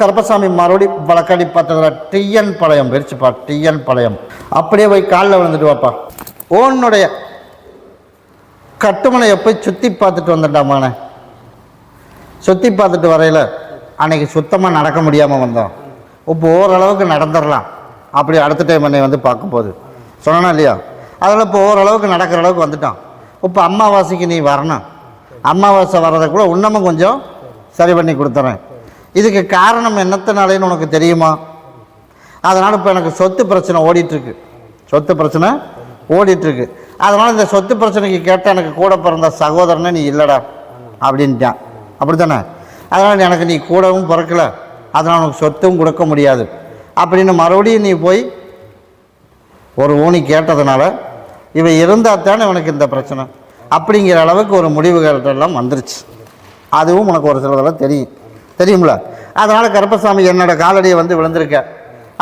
கருப்பசாமி மறுபடி வழக்கடி பார்த்ததில் டிஎன் பாளையம் வெறிச்சுப்பா டிஎன் பாளையம். அப்படியே போய் காலில் விழுந்துட்டு வாப்பா. ஓனுடைய கட்டுமனையை போய் சுற்றி பார்த்துட்டு வந்துட்டாமாண்ணே சுற்றி பார்த்துட்டு வரையில் அன்னைக்கு சுத்தமாக நடக்க முடியாமல் வந்தோம். இப்போ ஓரளவுக்கு நடந்துடலாம். அப்படி அடுத்த டைம் என்னை வந்து பார்க்கும்போது. சொன்னா இல்லையா? அதில் இப்போ ஓரளவுக்கு நடக்கிற அளவுக்கு வந்துட்டோம். இப்போ அமாவாசைக்கு நீ வரணும். அமாவாசை கூட இன்னமும் கொஞ்சம் சரி பண்ணி கொடுத்துறேன். இதுக்கு காரணம் என்னத்தினாலேன்னு உனக்கு தெரியுமா? அதனால் இப்போ எனக்கு சொத்து பிரச்சனை ஓடிட்டுருக்கு. சொத்து பிரச்சனை ஓடிட்டுருக்கு. அதனால் இந்த சொத்து பிரச்சனைக்கு கேட்டால் எனக்கு கூட பிறந்த சகோதரனே நீ இல்லைடா அப்படின்ட்டான். அப்படி தானே அதனால் எனக்கு நீ கூடவும் பிறக்கல. அதனால் உனக்கு சொத்தும் கொடுக்க முடியாது. அப்படின்னு மறுபடியும் நீ போய் ஒரு ஊனி கேட்டதுனால இவன் இருந்தால் தானே உனக்கு இந்த பிரச்சனை? அப்படிங்கிற அளவுக்கு ஒரு முடிவுகள் எல்லாம் வந்துருச்சு. அதுவும் உனக்கு ஒரு சிலதெல்லாம் தெரியும். தெரியுங்களா அதனால் கருப்பசாமி என்னோட காலடியை வந்து விழுந்திருக்க.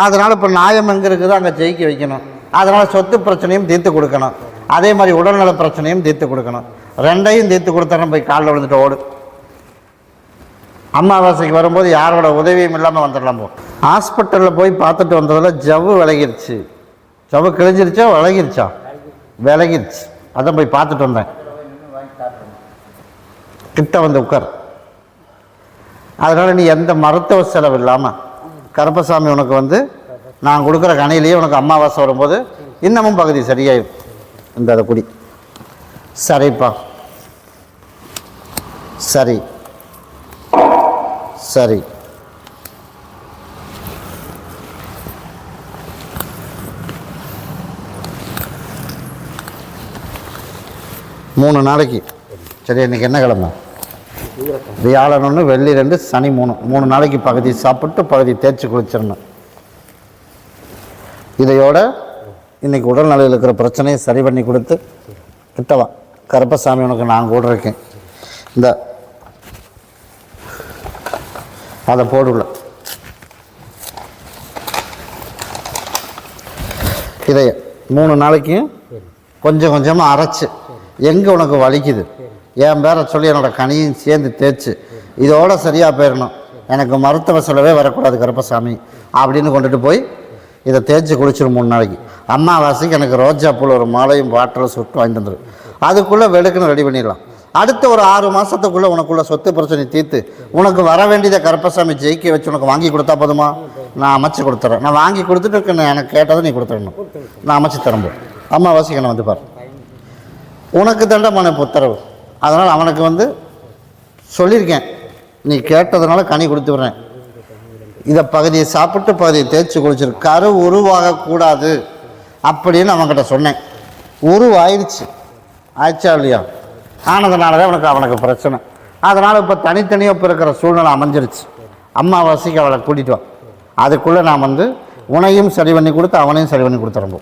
அதனால் இப்போ நியாயம் எங்கே இருக்குதோ அங்கே ஜெயிக்க வைக்கணும். அதனால் சொத்து பிரச்சனையும் தீர்த்து கொடுக்கணும். அதே மாதிரி உடல்நல பிரச்சனையும் தீர்த்து கொடுக்கணும். ரெண்டையும் தீர்த்து கொடுத்தா போய் காலில் விழுந்துட்டு ஓடு. அமாவாசைக்கு வரும்போது யாரோட உதவியும் இல்லாமல் வந்துடலாம் போ. ஹாஸ்பிட்டலில் போய் பார்த்துட்டு வந்ததில் ஜவ்வு விலகிருச்சு. ஜவ்வு கிழிஞ்சிருச்சா விலகிருச்சா? விலகிருச்சு. அதான் போய் பார்த்துட்டு வந்தேன். கிட்ட வந்து உட்கார். அதனால் நீ எந்த மருத்துவ செலவு இல்லாமல் கருப்பசாமி உனக்கு வந்து நான் கொடுக்குற கணையிலேயே உனக்கு அமாவாசை வரும்போது இன்னமும் பகுதி சரியாயிடும் இந்த அதை குடி. சரிப்பா. சரி. சரி. மூணு நாளைக்கு. சரி இன்னைக்கு என்ன கிழமை? வியாழன் ஒன்று வெள்ளி ரெண்டு சனி மூணு. மூணு நாளைக்கு பகுதி சாப்பிட்டு பகுதி தேய்ச்சி குளிச்சிடணும். இதையோட இன்னைக்கு உடல்நிலையில் இருக்கிற பிரச்சனையை சரி பண்ணி கொடுத்து கிட்டவா கருப்பசாமி உனக்கு நான் கூட இருக்கேன். இந்த அதை போடுள்ள இதை மூணு நாளைக்கும் கொஞ்சம் கொஞ்சமாக அரைச்சு எங்கே உனக்கு வலிக்குது? என் பேரை சொல்லி என்னோட கனியும் சேர்ந்து தேய்ச்சி இதோட சரியாக போயிடணும் எனக்கு மருத்துவ செலவே வரக்கூடாது கருப்பசாமி அப்படின்னு கொண்டுட்டு போய் இதை தேய்ச்சி குளிச்சிடும் மூணு நாளைக்கு. அம்மாவாசைக்கு எனக்கு ரோஜா பூல் ஒரு மாலையும் பாட்டிலும் சுட்டு வாங்கிட்டு வந்துடும் அதுக்குள்ளே வெளுக்குன்னு ரெடி பண்ணிடலாம். அடுத்த ஒரு ஆறு மாதத்துக்குள்ளே உனக்குள்ள சொத்து பிரச்சனை தீர்த்து உனக்கு வர வேண்டியதை கருப்பசாமி ஜெயிக்க வச்சு உனக்கு வாங்கி கொடுத்தா போதுமா? நான் அமைச்சு கொடுத்துறேன். நான் வாங்கி கொடுத்துட்டு எனக்கு கேட்டதை நீ கொடுத்துடணும். நான் அமைச்சு தரம்போ அம்மாவாசைக்கு நான் வந்து பாரு. உனக்கு தண்டமான உத்தரவு. அதனால் அவனுக்கு வந்து சொல்லியிருக்கேன். நீ கேட்டதுனால கனி கொடுத்து விடுறேன். இதை பகுதியை சாப்பிட்டு பகுதியை தேய்ச்சி குளிச்சிரு. கரு உருவாகக்கூடாது அப்படின்னு அவன்கிட்ட சொன்னேன். உருவாயிருச்சு. ஆயிடுச்சா இல்லையா? ஆனதுனால தான் அவனுக்கு அவனுக்கு பிரச்சனை. அதனால் இப்போ தனித்தனியாக இப்போ இருக்கிற சூழ்நிலை அமைஞ்சிருச்சு. அம்மாவாசைக்கு அவளை கூட்டிகிட்டு வா. அதுக்குள்ளே நான் வந்து உனையும் சரி பண்ணி கொடுத்து அவனையும் சரி பண்ணி கொடுத்துறம்போ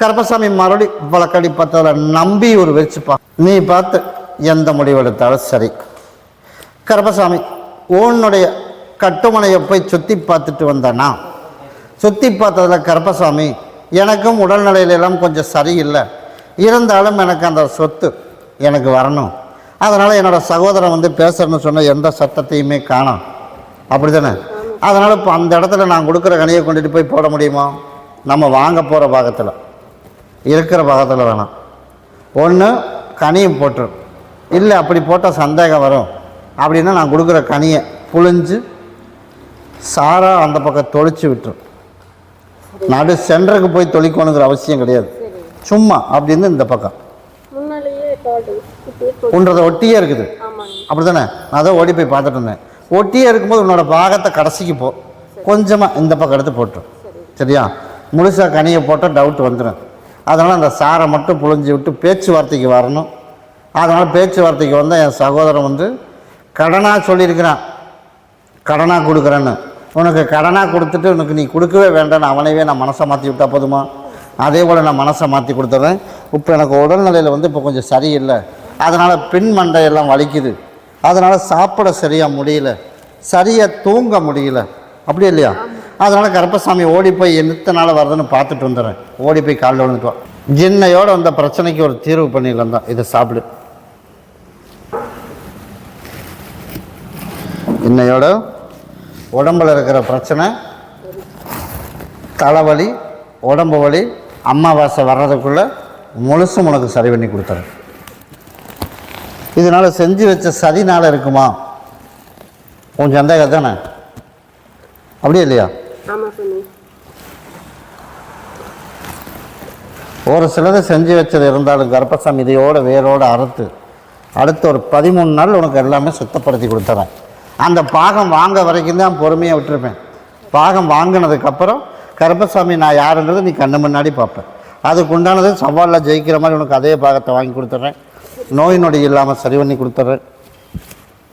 கருப்பசாமி மறுபடி வழக்கடி பார்த்ததில் நம்பி ஒரு வச்சுப்பா நீ பார்த்து எந்த முடிவு எடுத்தாலும் சரி. கருப்பசாமி உன்னுடைய கட்டுமனையை போய் சுற்றி பார்த்துட்டு வந்தேனா? சுற்றி பார்த்ததில் கருப்பசாமி எனக்கும் உடல்நிலையிலெல்லாம் கொஞ்சம் சரியில்லை. இருந்தாலும் எனக்கு அந்த சொத்து எனக்கு வரணும். அதனால் என்னோடய சகோதரன் வந்து பேசுறேன்னு சொன்ன எந்த சத்தத்தையுமே காணும் அப்படி தானே அதனால் இப்போ அந்த இடத்துல நான் கொடுக்குற கனியை கொண்டுட்டு போய் போட முடியுமா? நம்ம வாங்க போகிற பாகத்தில். இருக்கிற பாகத்தில் வேணாம். ஒன்று கனியை போட்டுரும் இல்லை அப்படி போட்டால் சந்தேகம் வரும். அப்படின்னா நான் கொடுக்குற கனியை புழிஞ்சு சாரா அந்த பக்கம் தொளிச்சு விட்டுரும் நடு சென்டருக்கு போய் தொளிக்கணுங்கிற அவசியம் கிடையாது. சும்மா அப்படின்னு இந்த பக்கம். உன்றதை ஒட்டியே இருக்குது. அப்படி தானே நான் தான் ஓடி போய் பார்த்துட்டு இருந்தேன். ஒட்டியே இருக்கும்போது உன்னோட பாகத்தை கடைசிக்கு போ. கொஞ்சமாக இந்த பக்கம் எடுத்து போட்டுரும் சரியா? முழுசாக கனியை போட்டால் டவுட் வந்துடும் அதனால் அந்த சாரை மட்டும் புழிஞ்சு விட்டு பேச்சுவார்த்தைக்கு வரணும். அதனால் பேச்சுவார்த்தைக்கு வந்தால் என் சகோதரன் வந்து கடனாக சொல்லியிருக்கிறான். கடனாக கொடுக்குறேன்னு. உனக்கு கடனாக கொடுத்துட்டு உனக்கு நீ கொடுக்கவே வேண்டாம் அவனைவே நான் மனசை மாற்றி விட்டால் போதுமா? அதே போல் நான் மனசை மாற்றி கொடுத்துட்றேன் இப்போ எனக்கு உடல்நிலையில் வந்து இப்போ கொஞ்சம் சரியில்லை. அதனால் பின் மண்டையெல்லாம் வலிக்குது. அதனால் சாப்பிட சரியாக முடியல. சரியாக தூங்க முடியல. அப்படி இல்லையா? அதனால் கருப்பசாமி ஓடி போய் எத்தனை நாள் வருதுன்னு பார்த்துட்டு வந்துடுறேன். ஓடி போய் காலில் விழுந்துட்டு ஜின்னையோடு வந்த பிரச்சனைக்கு ஒரு தீர்வு பண்ணிடலாம் தான். இதை சாப்பிடு. இன்னையோட உடம்புல இருக்கிற பிரச்சனை தலைவலி உடம்பு வலி அம்மாவாசை வர்றதுக்குள்ளே முழுசும் உனக்கு சரி பண்ணி கொடுத்துறேன். இதனால் செஞ்சு வச்ச சதினால் இருக்குமா? உன் சந்தேகம் தானே அப்படியே இல்லையா? ஆமாம் சாமி. ஒரு சிலது செஞ்சு வச்சது இருந்தாலும் கர்ப்பசாமி இதையோடு வேரோடு அறுத்து அடுத்து ஒரு பதிமூணு நாள் உனக்கு எல்லாமே சுத்தப்படுத்தி கொடுத்துறேன். அந்த பாகம் வாங்க வரைக்கும் தான் பொறுமையாக விட்டுருப்பேன். பாகம் வாங்கினதுக்கப்புறம் கர்ப்பசாமி நான் யாருன்றது நீ கண்ணு முன்னாடி பார்ப்பேன் அதுக்கு உண்டானது சவாலில் ஜெயிக்கிற மாதிரி உனக்கு அதே பாகத்தை வாங்கி கொடுத்துட்றேன் நோய் நொடி இல்லாமல் சரி பண்ணி கொடுத்துட்றேன்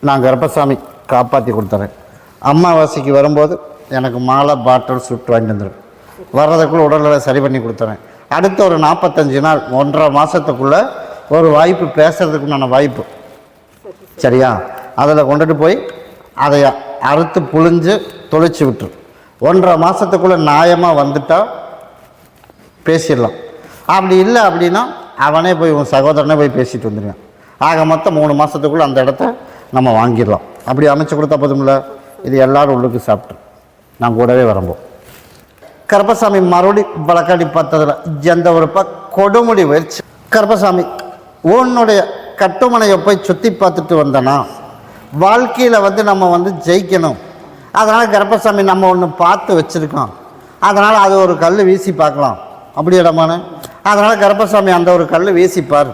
நான் கர்ப்பசாமி காப்பாற்றி கொடுத்துட்றேன் அம்மாவாசைக்கு வரும்போது எனக்கு மாலை பாட்டில் சுட்டு வாங்கி வந்துடும் வர்றதுக்குள்ளே உடல்நிலை சரி பண்ணி கொடுத்துறேன். அடுத்த ஒரு நாற்பத்தஞ்சு நாள் ஒன்றரை மாதத்துக்குள்ளே ஒரு வாய்ப்பு பேசுறதுக்குண்டான வாய்ப்பு. சரியா? அதில் கொண்டுட்டு போய் அதை அறுத்து புழிஞ்சு தொளிச்சு விட்டுரு. ஒன்றரை மாதத்துக்குள்ளே நியாயமாக வந்துட்டால் பேசிடலாம். அப்படி இல்லை அப்படின்னா அவனே போய் உன் சகோதரனே போய் பேசிட்டு வந்துடுவேன் ஆக மொத்தம் மூணு மாதத்துக்குள்ளே அந்த இடத்த நம்ம வாங்கிடலாம். அப்படி அமைச்சு கொடுத்தா போதும்ல? இது எல்லோரும் உள்ளுக்கு சாப்பிட்டு. நான் கூடவே வரம்போம் கருப்பசாமி மறுபடி வழக்காடி பார்த்ததில் எந்த ஒரு ப கொடுமுடி வச்சு கருப்பசாமி உன்னுடைய கட்டுமனையை போய் சுற்றி பார்த்துட்டு வந்தனா? வாழ்க்கையில் வந்து நம்ம வந்து ஜெயிக்கணும். அதனால் கருப்பசாமி நம்ம ஒன்று பார்த்து வச்சுருக்கோம் அதனால் அது ஒரு கல் வீசி பார்க்கலாம். அப்படி இடமான? அதனால் கருப்பசாமி அந்த ஒரு கல் வீசிப்பார்.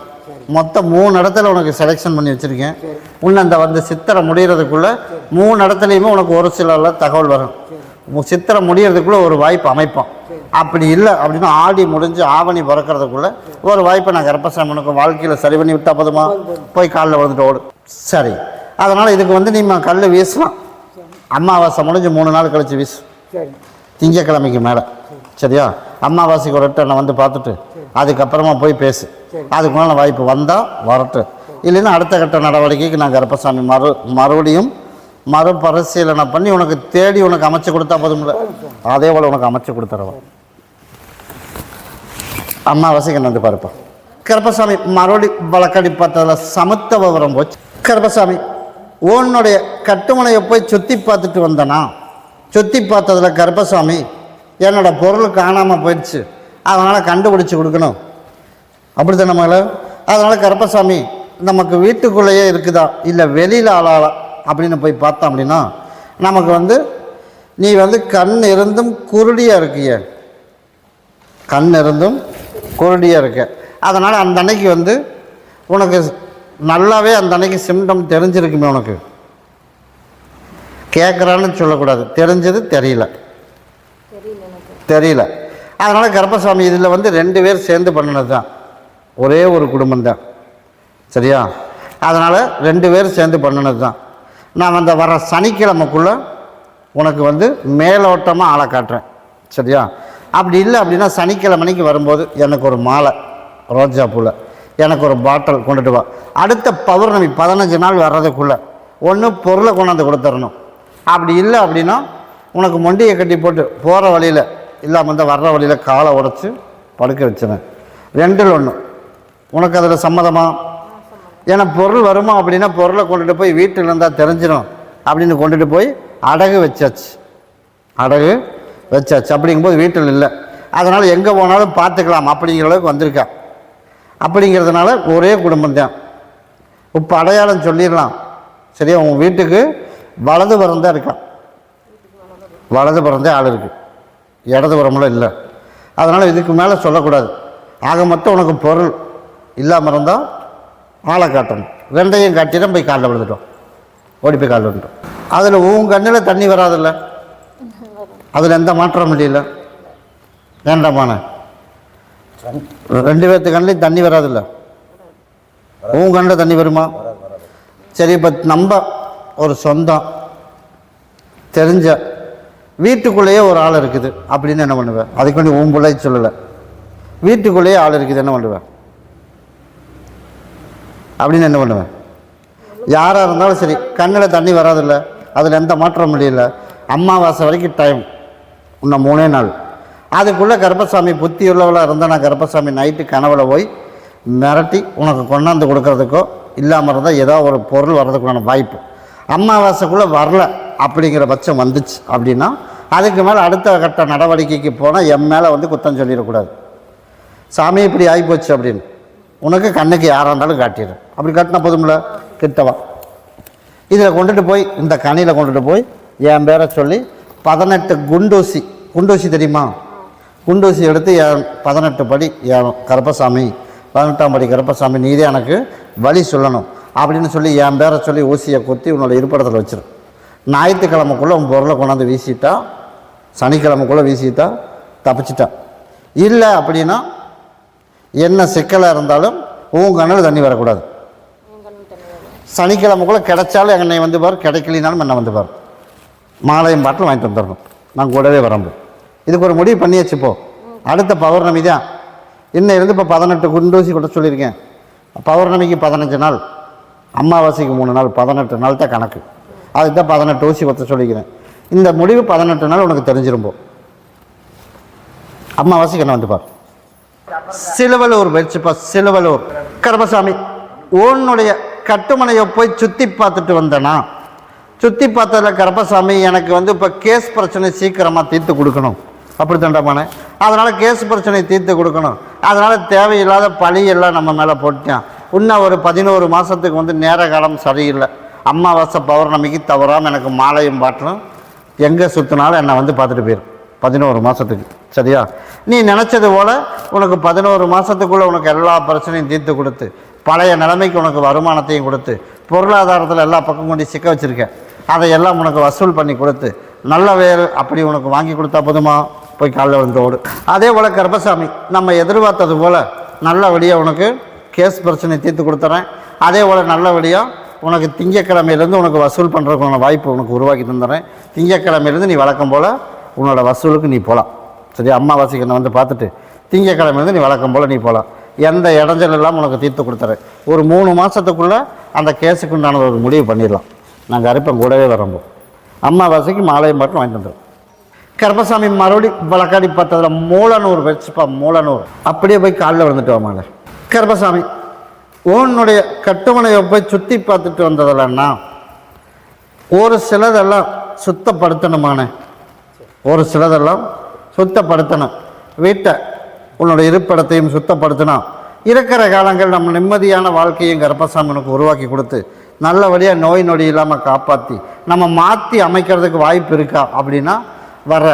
மொத்தம் மூணு இடத்துல உனக்கு செலெக்ஷன் பண்ணி வச்சுருக்கேன். உன்னை அந்த வந்து சித்திரை முடிகிறதுக்குள்ளே மூணு இடத்துலையுமே உனக்கு ஒரு சில தகவல் வரும். சித்திரை முடியறதுக்குள்ளே ஒரு வாய்ப்பு அமைப்போம். அப்படி இல்லை அப்படின்னா ஆடி முடிஞ்சு ஆவணி பிறக்கிறதுக்குள்ளே ஒரு வாய்ப்பை நான் கருப்பசாமி உனக்கு வாழ்க்கையில் சரி பண்ணி விட்டா போதுமா? போய் காலில் விழுந்துட்டு ஓடு. சரி. அதனால் இதுக்கு வந்து நீ கல் வீசலாம். அமாவாசை முடிஞ்சு மூணு நாள் கழிச்சு வீசு. திங்கக்கிழமைக்கு மேலே. சரியா? அமாவாசைக்கு ஒரு நான் வந்து பார்த்துட்டு அதுக்கப்புறமா போய் பேசு. அதுக்கு மேலே வாய்ப்பு வந்தால் வரட்டும் இல்லைன்னா அடுத்த கட்ட நடவடிக்கைக்கு நான் கருப்பசாமி மறு மறுபடியும் மறுபரிசீலனை பண்ணி உனக்கு தேடி உனக்கு அமைச்சு கொடுத்தா போதும்ல அதே போல் உனக்கு அமைச்சு கொடுத்துருவோம் அமாவாசைக்கு என்ன வந்து பாருப்பா. கருப்பசாமி மறுபடி வழக்கடி பார்த்ததில் சமத்துவ விவரம் போச்சு. கருப்பசாமி உன்னுடைய கட்டுமனையை போய் சுற்றி பார்த்துட்டு வந்தனா? சுற்றி பார்த்ததில் கருப்பசாமி என்னோட பொருள் காணாமல் போயிடுச்சு. அதனால் கண்டுபிடிச்சி கொடுக்கணும். அப்படி தானே அதனால் கருப்பசாமி நமக்கு வீட்டுக்குள்ளேயே இருக்குதா? இல்லை வெளியில் ஆளாளா? அப்படின்னு போய் பார்த்தோம் அப்படின்னா நமக்கு வந்து நீ வந்து கண் இருந்தும் குருடியாக இருக்கிய. கண் இருந்தும் குருடியாக இருக்க. அதனால் அந்த அன்னைக்கு வந்து உனக்கு நல்லாவே அந்த அன்னைக்கு சிம்டம் தெரிஞ்சிருக்குமே உனக்கு. கேட்குறான்னு சொல்லக்கூடாது. தெரிஞ்சது தெரியல. தெரியல அதனால் கருப்பசாமி இதில் வந்து ரெண்டு பேர் சேர்ந்து பண்ணினது தான் ஒரே ஒரு குடும்பம் தான் சரியா? அதனால் ரெண்டு பேர் சேர்ந்து பண்ணினது தான் நான் அந்த வர சனிக்கிழமைக்குள்ளே உனக்கு வந்து மேலோட்டமாக ஆளை காட்டுறேன். சரியா? அப்படி இல்லை அப்படின்னா சனிக்கிழமைக்கு வரும்போது எனக்கு ஒரு மாலை ரோஜா பூவில் எனக்கு ஒரு பாட்டில் கொண்டுட்டு வா. அடுத்த பௌர்ணமி பதினஞ்சு நாள் வர்றதுக்குள்ளே ஒன்று பொருளை கொண்டாந்து கொடுத்துடணும் அப்படி இல்லை அப்படின்னா உனக்கு மொண்டியை கட்டி போட்டு போகிற வழியில் இல்லாமல் வந்து வர்ற வழியில் காலை உடச்சி படுக்க வச்சிருவேன் ரெண்டில் ஒன்று உனக்கு அதில் சம்மதமாக ஏன்னா பொருள் வருமா அப்படின்னா பொருளை கொண்டுட்டு போய் வீட்டில் இருந்தால் தெரிஞ்சிடும் அப்படின்னு கொண்டுட்டு போய் அடகு வச்சாச்சு. அடகு வச்சாச்சு. அப்படிங்கும்போது வீட்டில் இல்லை. அதனால் எங்கே போனாலும் பார்த்துக்கலாம் அப்படிங்கிற அளவுக்கு வந்திருக்கா. அப்படிங்கிறதுனால ஒரே குடும்பம் தான். இப்போ அடையாளம் சொல்லிடலாம். சரியா? உன் வீட்டுக்கு வலது புறம் தான் இருக்கான். வலது பிறந்தே ஆள் இருக்குது இடது புறமெல்லாம் இல்லை. அதனால் இதுக்கு மேலே சொல்லக்கூடாது. ஆக மொத்தம் உனக்கு பொருள் இல்லாமல் இருந்தால் ஆளை காட்டணும். ரெண்டையும் காட்டிதான் போய் காலில் விழுந்துட்டோம். ஓடி போய் காலில் விழுந்துட்டோம். அதில் உன் கண்ணில் தண்ணி வராதுல்ல? அதில் எந்த மாற்றமும் இல்லையில? வேண்டாமான ரெண்டு பேர்த்து கண்ணிலையும் தண்ணி வராதுல்ல? உன் கண்ணில் தண்ணி வருமா? சரி இப்போ நம்ம ஒரு சொந்தம். தெரிஞ்ச வீட்டுக்குள்ளேயே ஒரு ஆள் இருக்குது. அப்படின்னு என்ன பண்ணுவேன் அதுக்கு வேண்டி உன் பிள்ளை சொல்லலை. வீட்டுக்குள்ளேயே ஆள் இருக்குது. என்ன பண்ணுவேன் அப்படின்னு என்ன பண்ணுவேன்? யாராக இருந்தாலும் சரி கண்ணில் தண்ணி வராதில்ல அதில் எந்த மாற்றமும் முடியல அமாவாசை வரைக்கும் டைம் இன்னும் மூணே நாள். அதுக்குள்ளே கருப்பசாமி புத்தி உள்ளவளாக இருந்தால் நான் கருப்பசாமி நைட்டு கனவுல போய் மிரட்டி உனக்கு கொண்டாந்து கொடுக்கறதுக்கோ இல்லாமல் இருந்தால் ஏதோ ஒரு பொருள் வர்றதுக்குள்ளான வாய்ப்பு. அமாவாசைக்குள்ளே வரல அப்படிங்கிற பட்சம் வந்துச்சு அப்படின்னா அதுக்கு மேலே அடுத்த கட்ட நடவடிக்கைக்கு போனால் என் மேலே வந்து குத்தம் சொல்லிடக்கூடாது. சாமி இப்படி ஆகிப்போச்சு அப்படின்னு. உனக்கு கண்ணுக்கு யாராக இருந்தாலும் காட்டிடும் அப்படி காட்டினா போதும்ல கிட்டவா? இதில் கொண்டுட்டு போய் இந்த கனியில் கொண்டுட்டு போய் என் பேரை சொல்லி பதினெட்டு குண்டூசி குண்டூசி தெரியுமா? குண்டூசி எடுத்து என் பதினெட்டு படி என் கருப்பசாமி பதினெட்டாம் படி கருப்பசாமி நீதே எனக்கு வழி சொல்லணும். அப்படின்னு சொல்லி என் பேரை சொல்லி ஊசியை குத்தி உன்னோட இருப்பிடத்தில் வச்சிரு. ஞாயிற்றுக்கிழமைக்குள்ளே உன் பொருளை கொண்டாந்து வீசிட்டா சனிக்கிழமைக்குள்ளே வீசிட்டா தப்பிச்சிட்டான் இல்லை அப்படின்னா என்ன சிக்கலாக இருந்தாலும் உன் கண்ணில் தண்ணி வரக்கூடாது. சனிக்கிழமைக்குள்ளே கிடைச்சாலும் என்னை வந்து பார் கிடைக்கலினாலும் என்ன வந்து பார். மாலையும் பாட்டில் வாங்கிட்டு வந்துடணும். நான் கூடவே வரம்பு. இதுக்கு ஒரு முடிவு பண்ணியாச்சு இப்போ. அடுத்த பௌர்ணமி தான். இன்னும் இருந்து இப்போ பதினெட்டு குண்டூசி கூட சொல்லியிருக்கேன். பௌர்ணமிக்கு பதினஞ்சு நாள் அமாவாசைக்கு மூணு நாள் பதினெட்டு நாள் தான் கணக்கு. அதுக்கு தான் பதினெட்டு ஊசி கொத்த சொல்லிக்கிறேன். இந்த முடிவு பதினெட்டு நாள் உனக்கு தெரிஞ்சிரும்போ அமாவாசைக்கு என்ன வந்து பார். சிலுவலூர் வச்சுப்பா சிலுவலூர். கருமசாமி உன்னுடைய கட்டுமனையை போய் சுற்றி பார்த்துட்டு வந்தேனா? சுற்றி பார்த்ததில் கருப்பசாமி எனக்கு வந்து இப்போ கேஸ் பிரச்சனை சீக்கிரமாக தீர்த்து கொடுக்கணும். அப்படி தண்டமான அதனால் கேஸ் பிரச்சனை தீர்த்து கொடுக்கணும். அதனால் தேவையில்லாத பழியெல்லாம் நம்ம மேலே போட்டான் இன்னும் ஒரு பதினோரு மாதத்துக்கு வந்து நேர காலம் சரியில்லை. அமாவாசை பௌர்ணமிக்கு தவறாமல் எனக்கு மாலையும் பாட்டலும் எங்கே சுற்றினாலும் என்னை வந்து பார்த்துட்டு போயிடும் பதினோரு மாதத்துக்கு சரியா? நீ நினச்சது போல் உனக்கு பதினோரு மாதத்துக்குள்ளே உனக்கு எல்லா பிரச்சனையும் தீர்த்து கொடுத்து பழைய நிலைமைக்கு உனக்கு வருமானத்தையும் கொடுத்து பொருளாதாரத்தில் எல்லா பக்கம் கொண்டு சிக்க வச்சுருக்கேன் அதையெல்லாம் உனக்கு வசூல் பண்ணி கொடுத்து நல்ல வேறு அப்படி உனக்கு வாங்கி கொடுத்தா போதுமா? போய் காலைல வந்து ஓடு. அதே போல் கருப்பசாமி நம்ம எதிர்பார்த்தது போல் நல்லபடியாக உனக்கு கேஸ் பிரச்சனை தீர்த்து கொடுத்துறேன். அதே போல் நல்லபடியாக உனக்கு திங்கக்கிழமையிலேருந்து உனக்கு வசூல் பண்ணுறதுக்கான வாய்ப்பு உனக்கு உருவாக்கி தந்துடுறேன் திங்கக்கிழமையிலேருந்து நீ வழக்கம் போல் உன்னோட வசூலுக்கு நீ போகலாம் சரி அம்மாவாசைக்கு நான் வந்து பார்த்துட்டு திங்கக்கிழமையிலேருந்து நீ வழக்கம் போல் நீ போகலாம் எந்த இடைஞ்சல் இல்லாமல் உனக்கு தீர்த்து கொடுத்துறேன். ஒரு மூணு மாதத்துக்குள்ளே அந்த கேஸுக்கு உண்டான ஒரு முடிவு பண்ணிடலாம். நாங்கள் அறுப்பேன் கூடவே வரம்போ அம்மாவாசைக்கு மாலையும் மட்டும் வாங்கிட்டு வந்துடும் கருப்பசாமி மறுபடி வழக்காடி பார்த்ததில் மூலனூர் வச்சுப்பா மூலனூர் அப்படியே போய் காலில் விழுந்துட்டு வாமாங்க கருப்பசாமி உன்னுடைய கட்டுமனையை போய் சுற்றி பார்த்துட்டு வந்ததில்லன்னா ஒரு சிலதெல்லாம் சுத்தப்படுத்தணுமானே ஒரு சிலதெல்லாம் சுத்தப்படுத்தணும். வீட்டை உன்னோட இருப்பிடத்தையும் சுத்தப்படுத்தணும் இருக்கிற காலங்கள் நம்ம நிம்மதியான வாழ்க்கையும் கர்ப்பசாமி உனக்கு உருவாக்கி கொடுத்து நல்லபடியாக நோய் நொடி இல்லாமல் காப்பாற்றி நம்ம மாற்றி அமைக்கிறதுக்கு வாய்ப்பு இருக்கா அப்படின்னா வர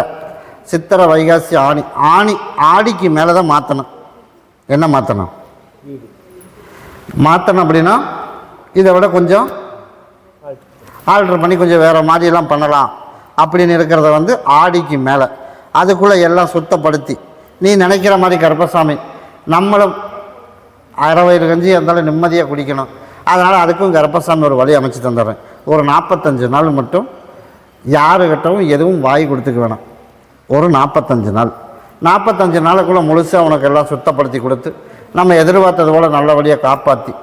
சித்திரை வைகாசி ஆணி ஆணி ஆடிக்கு மேலே தான் மாற்றணும் என்ன மாற்றணும் மாற்றணும் அப்படின்னா இதை விட கொஞ்சம் ஆல்ட்ரு பண்ணி கொஞ்சம் வேறு மாதிரியெல்லாம் பண்ணலாம். அப்படின்னு இருக்கிறத வந்து ஆடிக்கு மேலே. அதுக்குள்ளே எல்லாம் சுத்தப்படுத்தி. நீ நினைக்கிற மாதிரி கருப்பசாமி நம்மளும் அறவயிறு கஞ்சி இருந்தாலும் நிம்மதியாக குடிக்கணும். அதனால் அதுக்கும் கருப்பசாமி ஒரு வழி அமைச்சு தந்துடுறேன். ஒரு நாற்பத்தஞ்சு நாள் மட்டும் யாருக்கிட்டவும் எதுவும் வாய் கொடுத்துக்க வேணாம். ஒரு நாற்பத்தஞ்சு நாள். நாற்பத்தஞ்சு நாளுக்குள்ளே முழுசாக உனக்கு எல்லாம் சுத்தப்படுத்தி கொடுத்து நம்ம எதிர்பார்த்தது போல் நல்லபடியாக காப்பாற்றி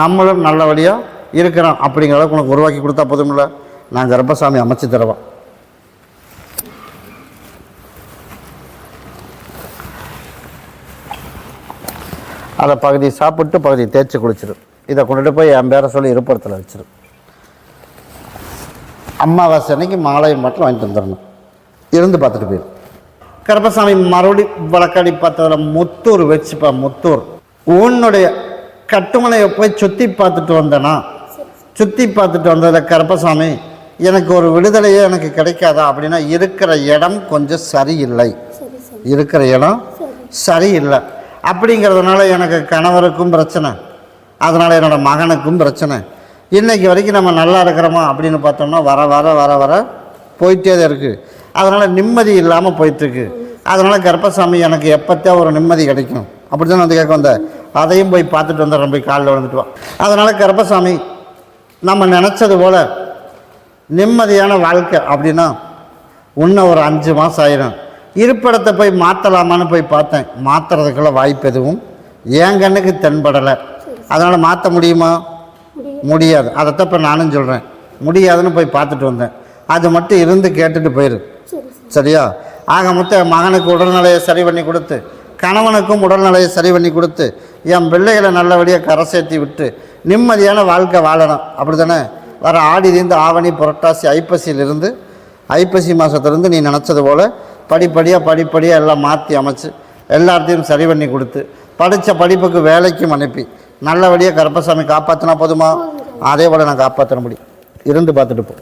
நம்மளும் நல்லபடியாக இருக்கிறோம் அப்படிங்கிற அளவுக்கு உனக்கு உருவாக்கி கொடுத்தா போதுமில்ல நான் கர்ப்பசாமி அமைச்சு தருவேன் அதை பகுதி சாப்பிட்டு பகுதி தேய்ச்சி குளிச்சிடும் இதை கொண்டுட்டு போய் என் பேரை சொல்லி இருப்பிடத்தில் வச்சிடும் அமாவாசை அன்னைக்கு மாலையும் மட்டும் வாங்கிட்டு வந்துடணும் இருந்து பார்த்துட்டு போயிடும் கருப்பசாமி மறுபடி வழக்காடி பார்த்ததில் முத்தூர் வச்சுப்பா முத்தூர். உன்னுடைய கட்டுமனையை போய் சுற்றி பார்த்துட்டு வந்தேனா? சுற்றி பார்த்துட்டு வந்ததில் கருப்பசாமி எனக்கு ஒரு விடுதலையே எனக்கு கிடைக்காதா? அப்படின்னா இருக்கிற இடம் கொஞ்சம் சரியில்லை. சரி சரி. இருக்கிற இடம் சரியில்லை. அப்படிங்கிறதுனால எனக்கு கணவருக்கும் பிரச்சனை. அதனால் என்னோடய மகனுக்கும் பிரச்சனை. இன்றைக்கி வரைக்கும் நம்ம நல்லா இருக்கிறோமா அப்படின்னு பார்த்தோம்னா வர வர வர வர போயிட்டே தான் இருக்குது அதனால் நிம்மதி இல்லாமல் போயிட்டுருக்கு. அதனால் கர்ப்பசாமி எனக்கு எப்போத்தான் ஒரு நிம்மதி கிடைக்கும். அப்படி தான் வந்து கேட்க வந்தேன். அதையும் போய் பார்த்துட்டு வந்துடுறேன் போய் காலில் வந்துட்டு வா. அதனால் கர்ப்பசாமி நம்ம நினச்சது போல் நிம்மதியான வாழ்க்கை அப்படின்னா இன்னும் ஒரு அஞ்சு மாதம் ஆயிரும். இருப்பிடத்தை போய் மாற்றலாமான்னு போய் பார்த்தேன். மாற்றுறதுக்குள்ள வாய்ப்பு எதுவும் என் கண்ணுக்கு தென்படலை. அதனால் மாற்ற முடியுமா? முடியாது. அதைத்தான் இப்போ நானும் சொல்கிறேன் முடியாதுன்னு போய் பார்த்துட்டு வந்தேன். அது மட்டும் இருந்து கேட்டுட்டு போயிரு. சரி சரி. சரியா? ஆக மொத்தம் மகனுக்கு உடல்நிலையை சரி பண்ணி கொடுத்து கணவனுக்கும் உடல்நிலையை சரி பண்ணி கொடுத்து என் பிள்ளைகளை நல்லபடியாக கரை சேர்த்தி விட்டு நிம்மதியான வாழ்க்கை வாழணும். அப்படி தானே வர ஆடிலேருந்து ஆவணி புரட்டாசி ஐப்பசியிலிருந்து ஐப்பசி மாதத்துலேருந்து நீ நினச்சது போல் படிப்படியாக படிப்படியாக எல்லாம் மாற்றி அமைச்சு எல்லாத்தையும் சரி பண்ணி கொடுத்து படித்த படிப்புக்கு வேலைக்கும் அனுப்பி நல்லபடியாக கருப்பசாமி காப்பாற்றினா போதுமா? அதே போல் நான் காப்பாற்ற முடியும் இருந்து பார்த்துட்டு போ.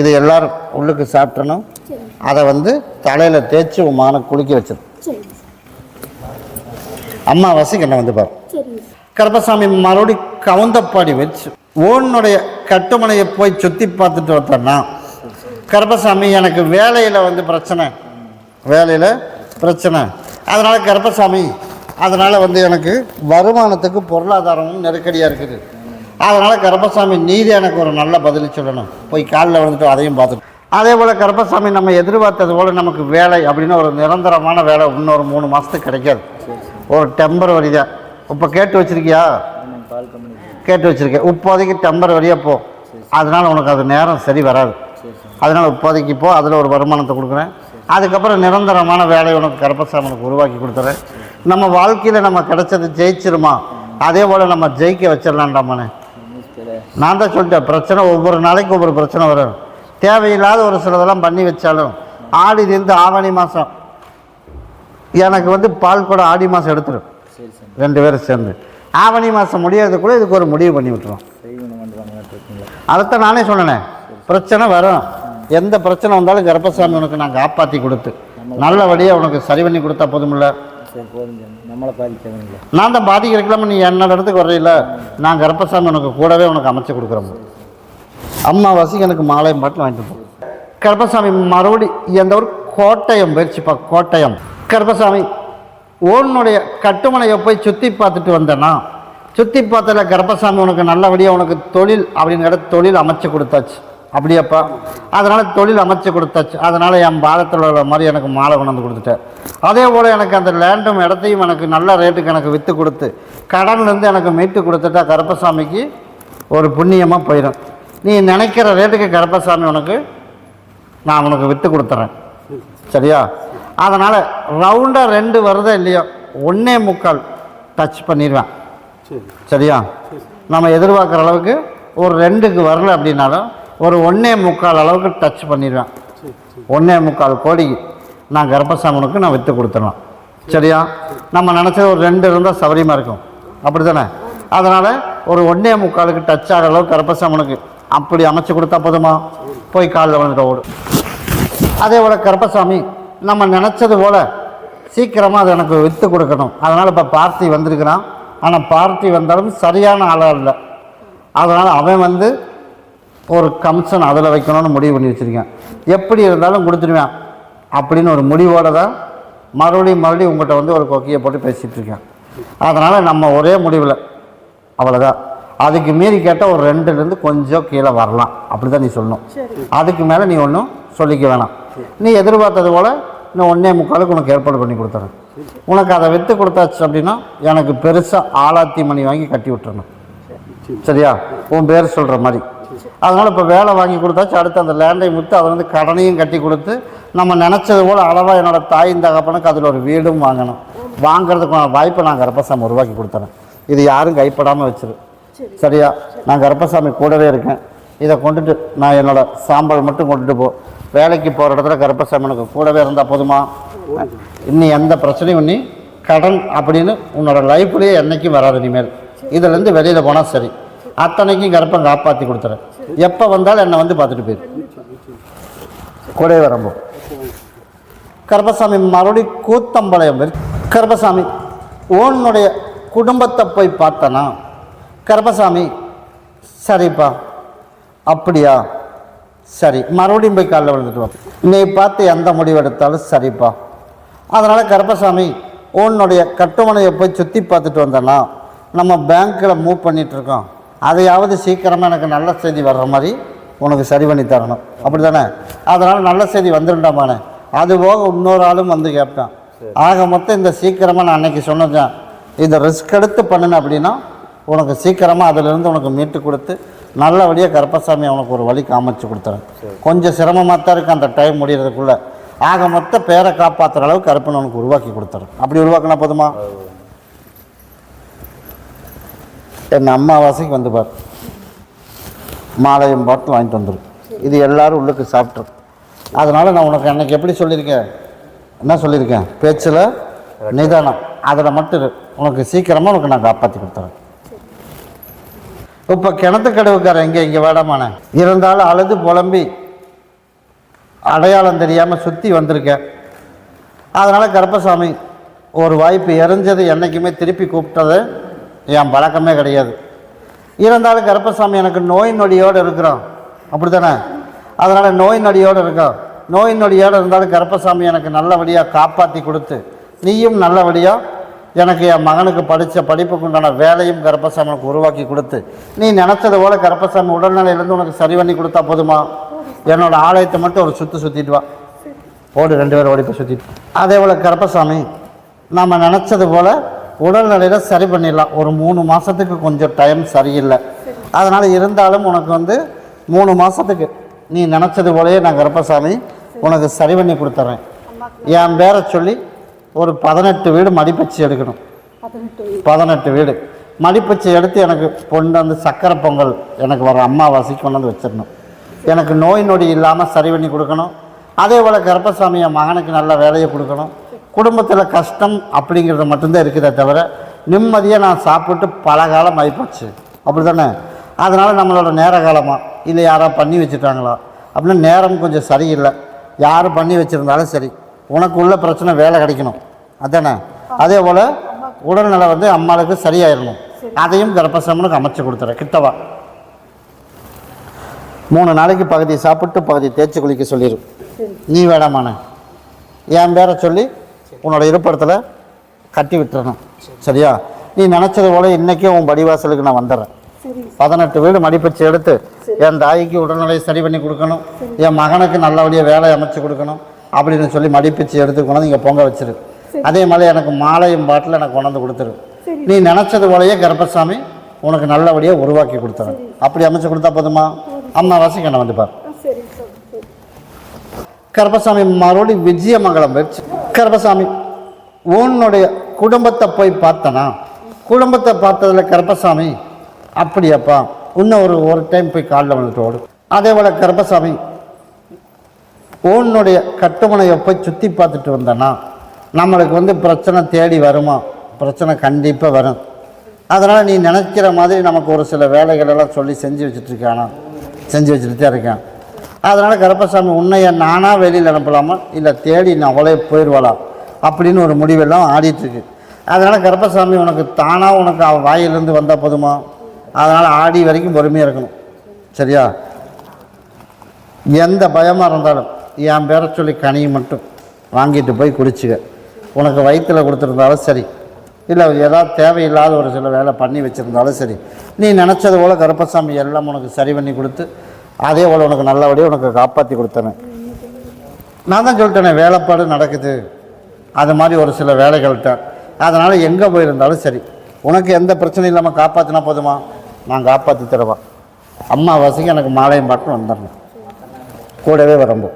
இது எல்லாரும் உள்ளுக்கு சாப்பிட்டணும். அதை வந்து தலையில் தேய்ச்சி உன் மகனை குளிக்க வச்சிரு. அம்மா அம்மாவாசைக்கு என்ன வந்து பாரு. கருப்பசாமி மறுபடி கவுந்தப்பாடி வச்சு ஓனுடைய கட்டுமனையை போய் சுற்றி பார்த்துட்டு வந்தோன்னா கருப்பசாமி எனக்கு வேலையில் வந்து பிரச்சனை. வேலையில் பிரச்சனை. அதனால் கருப்பசாமி அதனால் வந்து எனக்கு வருமானத்துக்கு பொருளாதாரமும் நெருக்கடியாக இருக்குது. அதனால் கருப்பசாமி நீதி எனக்கு ஒரு நல்ல பதில் சொல்லணும். போய் காலில் வந்துட்டு அதையும் பார்த்துட்டு. அதே போல் கருப்பசாமி நம்ம எதிர்பார்த்தது போல் நமக்கு வேலை அப்படின்னு ஒரு நிரந்தரமான வேலை இன்னொரு மூணு மாதத்துக்கு கிடைக்காது. ஒரு டெம்பரவரி தான் இப்போ கேட்டு வச்சிருக்கியா? கேட்டு வச்சிருக்கேன். இப்போதைக்கு டெம்பரவரியாக போ. அதனால் உனக்கு அது நேரம் சரி வராது. அதனால் இப்போதைக்கு போ அதில் ஒரு வருமானத்தை கொடுக்குறேன். அதுக்கப்புறம் நிரந்தரமான வேலையை உனக்கு கருப்பசாமி உனக்கு உருவாக்கி கொடுத்துறேன். நம்ம வாழ்க்கையில் நம்ம கிடைச்சது ஜெயிச்சிருமா? அதே போல் நம்ம ஜெயிக்க வச்சிடலான்டாமானே நான் தான் சொல்லிட்டேன் பிரச்சனை ஒவ்வொரு நாளைக்கு ஒவ்வொரு பிரச்சனை வரும். தேவையில்லாத ஒரு சிலதெல்லாம் பண்ணி வச்சாலும் ஆடிலேருந்து ஆவணி மாதம் எனக்கு வந்து பால் கூட ஆடி மாதம் எடுத்துரும். ரெண்டு பேரும் சேர்ந்து. ஆவணி மாதம் முடியறதுக்குள்ளே இதுக்கு ஒரு முடிவு பண்ணி விட்டுரும். அதைத்தான் நானே சொன்னேனே. பிரச்சனை வரும். எந்த பிரச்சனை வந்தாலும் கர்ப்பசாமி உனக்கு நான் காப்பாற்றி கொடுத்து. நல்லபடியாக உனக்கு சரி பண்ணி கொடுத்தா போதுமில்ல. நம்மளை நான் தான் பாதிக்கிறதுக்கெல்லாம் நீ என்னோட இடத்துக்கு வர்றீல்ல? நான் கர்ப்பசாமி உனக்கு கூடவே உனக்கு அமைச்சு கொடுக்குறேன். அம்மாவாசைக்கு எனக்கு மாலை பாட்டில் வாங்கிட்டு போ. கர்ப்பசாமி மறுபடி எந்த ஒரு கோட்டயம் போயிடுச்சுப்பா கோட்டயம். கர்ப்பசாமி உன்னுடைய கட்டுமனையை போய் சுற்றி பார்த்துட்டு வந்தேன்னா சுற்றி பார்த்ததில் கர்ப்பசாமி உனக்கு நல்லபடியாக உனக்கு தொழில் அப்படிங்கிற தொழில் அமைச்சு கொடுத்தாச்சு. அப்படியாப்பா. அதனால் தொழில் அமைச்சு கொடுத்தாச்சு. அதனால் என் பாதத்தில் உள்ள மாதிரி எனக்கு மாலை கொண்டு வந்து கொடுத்துட்டேன். அதே போல் எனக்கு அந்த லேண்டும் இடத்தையும் எனக்கு நல்ல ரேட்டுக்கு எனக்கு விற்று கொடுத்து கடன்லேருந்து எனக்கு மீட்டு கொடுத்துட்டா கருப்பசாமிக்கு ஒரு புண்ணியமாக போயிடும் நீ நினைக்கிற ரேட்டுக்கு கருப்பசாமி உனக்கு நான் உனக்கு விற்று கொடுத்துட்றேன் சரியா? அதனால் ரவுண்டாக ரெண்டு வருதா இல்லையோ ஒன்றே முக்கால் டச் பண்ணிடுவேன். சரியா? நம்ம எதிர்பார்க்குற அளவுக்கு ஒரு ரெண்டுக்கு வரல அப்படின்னாலும் ஒரு ஒன்றே முக்கால் அளவுக்கு டச் பண்ணிடுவேன். ஒன்றே முக்கால் கோடி நான் கர்ப்பசாமனுக்கு நான் விற்று கொடுத்துடலாம். சரியா? நம்ம நினச்சது ஒரு ரெண்டு இருந்தால் சௌரியமாக இருக்கும். அப்படி தானே அதனால் ஒரு ஒன்றே முக்காலுக்கு டச் ஆகிற அளவுக்கு கர்ப்பசாமனுக்கு அப்படி அமைச்சு கொடுத்தா போதுமா? போய் காலில் வந்துட்டு ஓடும் அதே போல் கர்ப்பசாமி நம்ம நினச்சது போல் சீக்கிரமாக அதை எனக்கு விற்று கொடுக்கணும். அதனால் இப்போ பார்ட்டி வந்திருக்கிறான். ஆனால் பார்ட்டி வந்தாலும் சரியான ஆளாக இல்லை. அதனால் அவன் வந்து ஒரு கமிஷன் அதில் வைக்கணும்னு முடிவு பண்ணி வச்சுருக்கேன். எப்படி இருந்தாலும் கொடுத்துருவேன் அப்படின்னு ஒரு முடிவோடு தான் மறுபடியும் மறுபடியும் உங்கள்கிட்ட வந்து ஒரு கொக்கியை போட்டு பேசிகிட்டு இருக்கேன். அதனால் நம்ம ஒரே முடிவில். அவ்வளோதான். அதுக்கு மீறி கேட்டால் ஒரு ரெண்டுலேருந்து கொஞ்சம் கீழே வரலாம். அப்படி தான் நீ சொல்லணும். அதுக்கு மேலே நீ ஒன்றும் சொல்லிக்க வேணாம். நீ எதிர்பார்த்தது போல் இன்னும் ஒன்றே முக்காலுக்கு உனக்கு ஏற்பாடு பண்ணி கொடுத்துறேன். உனக்கு அதை விற்று கொடுத்தாச்சு அப்படின்னா எனக்கு பெருசாக ஆலாத்தி மணி வாங்கி கட்டி விட்டுறணும். சரியா? உன் பேர் சொல்கிற மாதிரி. அதனால் இப்போ வேலை வாங்கி கொடுத்தாச்சு அடுத்து அந்த லேண்டை விற்று அதை வந்து கடனையும் கட்டி கொடுத்து நம்ம நினச்சது போல் அளவாக என்னோட தாயின் தகப்பனுக்கு அதில் ஒரு வீடும் வாங்கணும். வாங்குறதுக்கான வாய்ப்பை நான் கருப்பசாமி உருவாக்கி கொடுத்துறேன். இது யாரும் கைப்படாமல் வச்சிரு. சரியா? நான் கருப்பசாமி கூடவே இருக்கேன். இதை கொண்டுட்டு நான் என்னோட சாம்பல் மட்டும் கொண்டுட்டு போ. வேலைக்கு போகிற இடத்துல கருப்பசாமி எனக்கு கூடவே இருந்தால் போதுமா? இன்னி எந்த பிரச்சனையும் நீ கடன் அப்படின்னு உன்னோட லைஃப்லேயே என்னைக்கும் வராது இனிமேல். இதுலேருந்து வெளியில் போனால் சரி. அத்தனைக்கும் கருப்பம் காப்பாற்றி கொடுத்துறேன். எப்போ வந்தாலும் என்னை வந்து பார்த்துட்டு போயிரு. கொடை வரம்போ. கருப்பசாமி மறுபடி கூத்தம்பாளையம் வரை கருப்பசாமி உன்னுடைய குடும்பத்தை போய் பார்த்தனா? கருப்பசாமி சரிப்பா. அப்படியா? சரி மறுபடியும் போய் காலைல விழுந்துட்டு நீ பார்த்து எந்த முடிவு எடுத்தாலும் சரிப்பா. அதனால் கருப்பசாமி உன்னுடைய கட்டுமனையை போய் சுற்றி பார்த்துட்டு வந்தேன்னா நம்ம பேங்க்கில் மூவ் பண்ணிகிட்ருக்கோம் இருக்கோம். அதையாவது சீக்கிரமாக எனக்கு நல்ல செய்தி வர்ற மாதிரி உனக்கு சரி பண்ணி தரணும். அப்படி தானே அதனால் நல்ல செய்தி வந்துருண்டாமானே? அது போக இன்னொரு ஆளும் வந்து கேட்பேன். ஆக மொத்தம் இந்த சீக்கிரமாக நான் அன்னைக்கு சொன்னதுதான். இதை ரிஸ்க் எடுத்து பண்ணுன அப்படின்னா உனக்கு சீக்கிரமாக அதிலிருந்து உனக்கு மீட்டு கொடுத்து நல்லபடியாக கருப்பசாமி உனக்கு ஒரு வழி காமிச்சு கொடுத்துறேன். கொஞ்சம் சிரமமாக தான் இருக்குது அந்த டைம் முடியறதுக்குள்ளே. ஆக மொத்த பேரை காப்பாற்றுற அளவுக்கு கருப்பனை உனக்கு உருவாக்கி கொடுத்துறேன். அப்படி உருவாக்கினா போதுமா? என் அம்மாவாசைக்கு வந்து பார். மாலையும் பாட்டில் வாங்கிட்டு வந்துடும் இது எல்லாரும் உள்ளுக்கு சாப்பிட்ரு. அதனால் நான் உனக்கு அன்றைக்கி எப்படி சொல்லியிருக்கேன்? என்ன சொல்லியிருக்கேன்? பேச்சில் நிதானம். அதில் மட்டும் உனக்கு சீக்கிரமாக உனக்கு நான் காப்பாற்றி கொடுத்துறேன். இப்போ கிணத்து கடவுக்காரன் எங்கே? இங்கே வேடாமான. இருந்தாலும் அழுது புலம்பி அடையாளம் தெரியாமல் சுற்றி வந்திருக்கேன். அதனால் கருப்பசாமி ஒரு வாய்ப்பு எரிஞ்சது என்றைக்குமே திருப்பி கூப்பிட்டது என் பழக்கமே கிடையாது. இருந்தாலும் கருப்பசாமி எனக்கு நோய் நொடியோடு இருக்கிறோம் அப்படி தானே அதனால் நோய் நொடியோடு இருக்கோம் நோய் நொடியோடு இருந்தாலும் கருப்பசாமி எனக்கு நல்லபடியாக காப்பாற்றி கொடுத்து நீயும் நல்லபடியாக எனக்கு என் மகனுக்கு படித்த படிப்புக்கு உண்டான வேலையும் கருப்பசாமி எனக்கு உருவாக்கி கொடுத்து நீ நினச்சது போல் கருப்பசாமி உடல்நிலையிலேருந்து உனக்கு சரி பண்ணி கொடுத்தா போதுமா? என்னோட ஆலயத்தை மட்டும் ஒரு சுற்று சுற்றிட்டு வா. ஓடு ரெண்டு பேரும் ஓடி போய் சுற்றிட்டு அதே போல் கருப்பசாமி நம்ம நினச்சது போல் உடல்நிலையில் சரி பண்ணிடலாம். ஒரு மூணு மாதத்துக்கு கொஞ்சம் டைம் சரியில்லை. அதனால் இருந்தாலும் உனக்கு வந்து மூணு மாதத்துக்கு நீ நினச்சது போலயே நான் கருப்பசாமி உனக்கு சரி பண்ணி கொடுத்துட்றேன் என் பேரை சொல்லி ஒரு பதினெட்டு வீடு மடிப்பச்சு எடுக்கணும். பதினெட்டு வீடு. மடிப்பச்சு எடுத்து எனக்கு கொண்டு வந்து சக்கரை பொங்கல் எனக்கு வர அம்மாவாசைக்கு கொண்டு வந்து வச்சிடணும். எனக்கு நோய் நொடி இல்லாமல் சரி பண்ணி கொடுக்கணும். அதே போல் கருப்பசாமி என் மகனுக்கு நல்ல வேலையை கொடுக்கணும். குடும்பத்தில் கஷ்டம் அப்படிங்கிறது மட்டும்தான் இருக்குதே தவிர நிம்மதியாக நான் சாப்பிட்டு பல காலம் ஆகிப்போச்சு அப்படி தானே அதனால் நம்மளோட நேர காலமாக இல்லை யாரோ பண்ணி வச்சுட்டாங்களா? அப்படின்னு நேரம் கொஞ்சம் சரியில்லை. யார் பண்ணி வச்சுருந்தாலும் சரி. உனக்கு உள்ள பிரச்சனை வேலை கிடைக்கணும். அதானே? அதே போல் உடல்நிலை வந்து அம்மாளுக்கு சரியாயிடணும் அதையும் கர்ப்பசமனுக்கு அமைச்சு கொடுத்துறேன். கிட்டவா? மூணு நாளைக்கு பகுதி சாப்பிட்டு பகுதி தேய்ச்சி குளிக்க சொல்லிடு நீ வேடாமாண்ணே என் பேரை சொல்லி உன்னோட இருப்பிடத்தில் கட்டி விட்டுறணும். சரியா? நீ நினச்சது போல இன்றைக்கே உன் படிவாசலுக்கு நான் வந்துடுறேன். பதினெட்டு வீடு மடிப்பிச்சு எடுத்து என் தாய்க்கு உடல்நிலை சரி பண்ணி கொடுக்கணும். என் மகனுக்கு நல்லபடியாக வேலை அமைச்சு கொடுக்கணும் அப்படின்னு சொல்லி மடிப்பிச்சு எடுத்து கொண்டாந்து இங்கே பொங்க வச்சிரு. அதே மாதிரி எனக்கு மாலையும் பாட்டில் எனக்கு கொண்டாந்து கொடுத்துரு. நீ நினச்சது போலயே கருப்பசாமி உனக்கு நல்லபடியாக உருவாக்கி கொடுத்துறேன். அப்படி அமைச்சு கொடுத்தா போதுமா? அம்மா வாசிக்கு என்ன வந்து பாரு. ஆ சரி சாமி சரி. கருப்பசாமி மறுபடியும் விஜயமங்கலம் போயிடுச்சு கருப்பசாமி உன்னுடைய குடும்பத்தை போய் பார்த்தனா? குடும்பத்தை பார்த்ததுல கருப்பசாமி அப்படியாப்பா இன்னும் ஒரு ஒரு டைம் போய் காலில் வந்துட்டு ஓடும் அதே போல் கருப்பசாமி உன்னுடைய கட்டுமனையை போய் சுற்றி பார்த்துட்டு வந்தனா? நம்மளுக்கு வந்து பிரச்சனை தேடி வருமா? பிரச்சனை கண்டிப்பாக வரும். அதனால் நீ நினைக்கிற மாதிரி நமக்கு ஒரு சில வேலைகளெல்லாம் சொல்லி செஞ்சு வச்சுட்ருக்கானா செஞ்சு வச்சுட்டு தான் இருக்கேன். அதனால் கருப்பசாமி உன்னைய நானாக வெளியில் அனுப்பலாமா? இல்லை தேடி நான் அவளே போயிடுவாளா அப்படின்னு ஒரு முடிவெல்லாம் ஆடிட்டுருக்கு. அதனால் கருப்பசாமி உனக்கு தானாக உனக்கு அவள் வாயிலிருந்து வந்தால் போதுமா? அதனால் ஆடி வரைக்கும் பொறுமையாக இருக்கணும். சரியா? எந்த பயமாக இருந்தாலும் என் பேரை சொல்லி கனியை மட்டும் வாங்கிட்டு போய் குடிச்சுக்க. உனக்கு வயிற்றில் கொடுத்துருந்தாலும் சரி. இல்லை ஏதாவது தேவையில்லாத ஒரு சில வேலை பண்ணி வச்சுருந்தாலும் சரி. நீ நினச்சது போல் கருப்பசாமி எல்லாம் உனக்கு சரி பண்ணி கொடுத்து அதே போல் உனக்கு நல்லபடியாக உனக்கு காப்பாற்றி கொடுத்தேனே. நான் தான் சொல்லிட்டேனே வேலைப்பாடு நடக்குது. அது மாதிரி ஒரு சில வேலைகள்கிட்ட. அதனால் எங்கே போயிருந்தாலும் சரி. உனக்கு எந்த பிரச்சனையும் இல்லாமல் காப்பாற்றினா போதுமா? நான் காப்பாற்றி தருவேன் அம்மாவாசைக்கு எனக்கு மாலையும் பாட்டும் வந்துடணும். கூடவே வரம்போ.